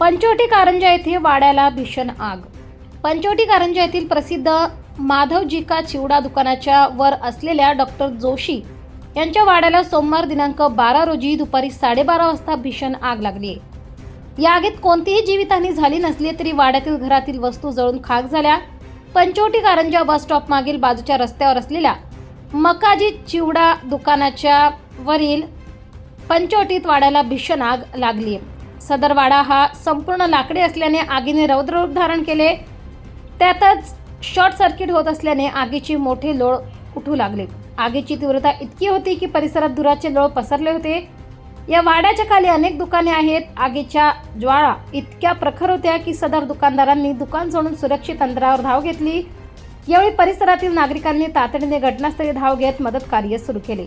पंचवटी कारंजा येथे वाड्याला भीषण आग. पंचवटी कारंजा येथील प्रसिद्ध माधवजिका चिवडा दुकानाच्या वर असलेल्या डॉक्टर जोशी यांच्या वाड्याला सोमवार दिनांक बारा रोजी दुपारी साडेबारा वाजता भीषण आग लागली. आहे या आगीत कोणतीही जीवितहानी झाली नसली तरी वाड्यातील घरातील वस्तू जळून खाक झाल्या. पंचवटी कारंजा बस स्टॉप मागील बाजूच्या रस्त्यावर असलेल्या मकाजी चिवडा दुकानाच्या वरील पंचवटीत वाड्याला भीषण आग लागली. सदर वाडा हा संपूर्ण लाकडी असल्याने आगीने रौद्ररूप धारण केले. त्यातच शॉर्ट सर्किट होत असल्याने आगीची मोठी लोळ उठू लागले. आगीची तीव्रता इतकी होती की परिसरात धुराचे लोळ पसरले होते. या वाड्याच्या खाली अनेक दुकाने आहेत. आगीच्या ज्वाळा इतक्या प्रखर होत्या की सदर दुकानदारांनी दुकान सोडून सुरक्षित अंतरावर धाव घेतली. यावेळी परिसरातील नागरिकांनी तातडीने घटनास्थळी धाव घेत मदत कार्य सुरू केले.